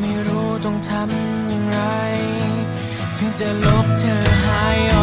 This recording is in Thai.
ไม่รู้ต้องทำอย่างไร ถึงจะลบเธอหาย